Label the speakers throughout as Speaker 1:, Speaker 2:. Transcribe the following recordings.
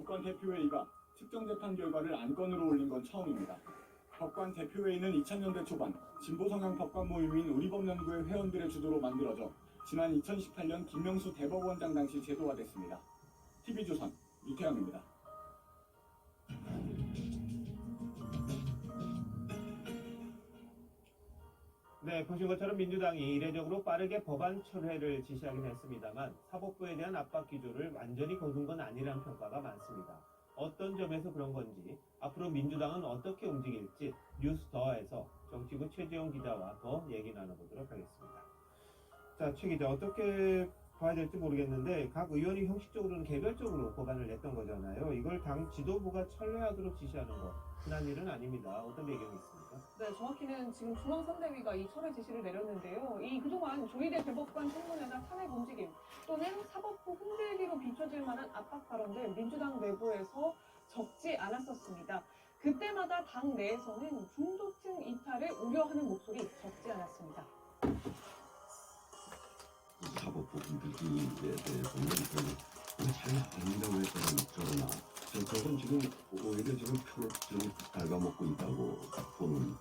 Speaker 1: 법관 대표회의가 특정 재판 결과를 안건으로 올린 건 처음입니다. 법관 대표회의는 2000년대 초반 진보 성향 법관 모임인 우리법연구회 회원들의 주도로 만들어져 지난 2018년 김명수 대법원장 당시 제도화됐습니다. TV조선 이태영입니다.
Speaker 2: 네, 보신 것처럼 민주당이 이례적으로 빠르게 법안 철회를 지시하긴 했습니다만 사법부에 대한 압박 기조를 완전히 거둔 건 아니라는 평가가 많습니다. 어떤 점에서 그런 건지 앞으로 민주당은 어떻게 움직일지 뉴스더에서 정치부 최재형 기자와 더 얘기 나눠보도록 하겠습니다. 자, 최 기자 어떻게 봐야 될지 모르겠는데 각 의원이 형식적으로는 개별적으로 법안을 냈던 거잖아요. 이걸 당 지도부가 철회하도록 지시하는 거 흔한 일은 아닙니다. 어떤 배경이 있습니까?
Speaker 3: 네, 정확히는 지금 중앙선대위가 이 철회 지시를 내렸는데요. 이 그동안 조희대 대법관 청문회나 탄핵 움직임 또는 사법부 흔들기로 비춰질 만한 압박 발언들 민주당 내부에서 적지 않았었습니다. 그때마다 당 내에서는 중도층 이탈을 우려하는 목소리 적지 않았습니다.
Speaker 4: 사법부 흔들기에 대해서는 저는 이거 잘 아닌다고 했다는 저거나 저, 저건 지금 오히려 지금 표를 좀 갉아먹고 있다고 보는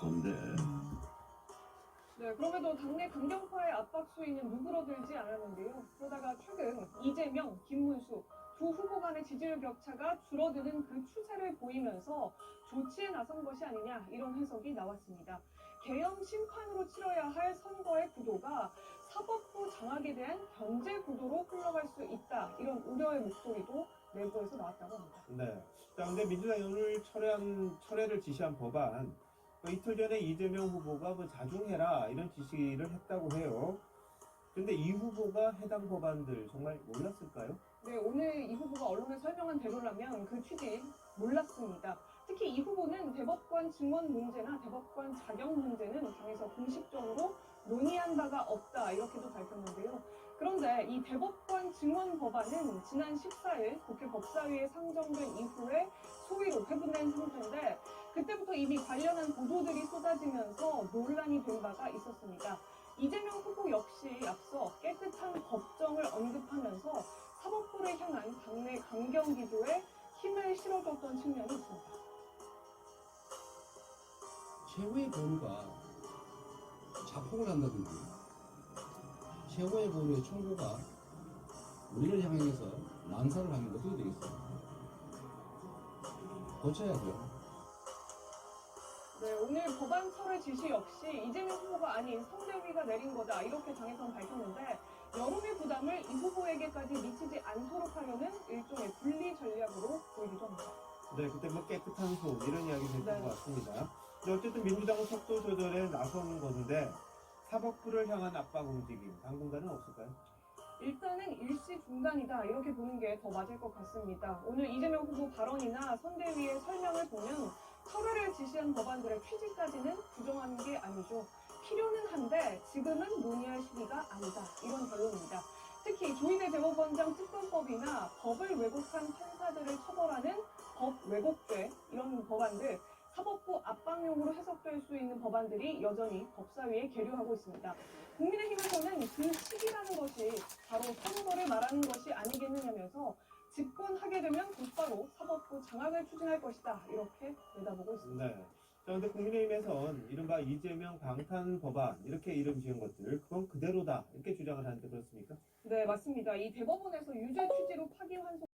Speaker 4: 건데
Speaker 3: 네, 그럼에도 당내 강경파의 압박 수위는 누그러들지 않았는데요. 그러다가 최근 이재명, 김문수 두 후보 간의 지지율 격차가 줄어드는 그 추세를 보이면서 조치에 나선 것이 아니냐 이런 해석이 나왔습니다. 개헌 심판으로 치러야 할 선거의 구도가 사법부 장악에 대한 견제 구도로 흘러갈 수 있다 이런 우려의 목소리도 내부에서 나왔다고 합니다.
Speaker 2: 네. 자, 근데 민주당이 오늘 철회한, 철회를 지시한 법안, 그 이틀 전에 이재명 후보가 뭐 자중해라 이런 지시를 했다고 해요. 근데 이 후보가 해당 법안들 정말 몰랐을까요?
Speaker 3: 네, 오늘 이 후보가 언론에 설명한 대로라면 그 취지 몰랐습니다. 특히 이 후보는 대법관 증언 문제나 대법관 자격 문제는 당에서 공식적으로 논의한 바가 없다 이렇게도 밝혔는데요. 그런데 이 대법관 증언 법안은 지난 14일 국회 법사위에 상정된 이후에 소위로 배분된 상태인데 그때부터 이미 관련한 보도들이 쏟아지면서 논란이 된 바가 있었습니다. 이재명 후보 역시 앞서 깨끗한 법정을 언급하면서 사법부를 향한 당내 강경 기조에 힘을 실어줬던 측면이 있습니다.
Speaker 5: 최고의 보루 가 자폭을 한다든지 최고의 보루의 총구가 우리를 향해서 난사를 하면 어떻게 되겠어요? 고쳐야죠.
Speaker 3: 네, 오늘 법안 철회 지시 역시 이재명 후보가 아닌 선대위가 내린 거다 이렇게 당에선 밝혔는데 여론의 부담을 이 후보에게까지 미치지 않도록 하려는 일종의 분리 전략으로 보이기도 합니다.
Speaker 2: 네, 그때 뭐 깨끗한 손 이런 이야기 됐던
Speaker 3: 네.
Speaker 2: 것 같습니다. 근데 어쨌든 민주당은 속도 조절에 나서는 건데 사법부를 향한 압박 움직임 당분간은 없을까요?
Speaker 3: 일단은 일시 중단이다 이렇게 보는 게 더 맞을 것 같습니다. 오늘 이재명 후보 발언이나 선대위의 설명을 보면 철회를 지시한 법안들의 취지까지는 부정하는 게 아니죠. 필요는 한데 지금은 논의할 시기가 아니다 이런 결론입니다. 특히 조희대 대법원장 특검법이나 법을 왜곡한 판사들을 처벌하는 법 왜곡죄 이런 법안들 사법부 압박용으로 해석될 수 있는 법안들이 여전히 법사위에 계류하고 있습니다. 국민의힘에서는 그 시기라는 것이 바로 선거를 말하는 것이 아니겠느냐면서 집권하게 되면 곧바로 사법부 장악을 추진할 것이다 이렇게 내다보고 있습니다.
Speaker 2: 네. 자, 근데 국민의힘에선 이른바 이재명 방탄 법안 이렇게 이름 지은 것들 그건 그대로다 이렇게 주장을 하는데 그렇습니까?
Speaker 3: 네 맞습니다. 이 대법원에서 유죄 취지로 파기환송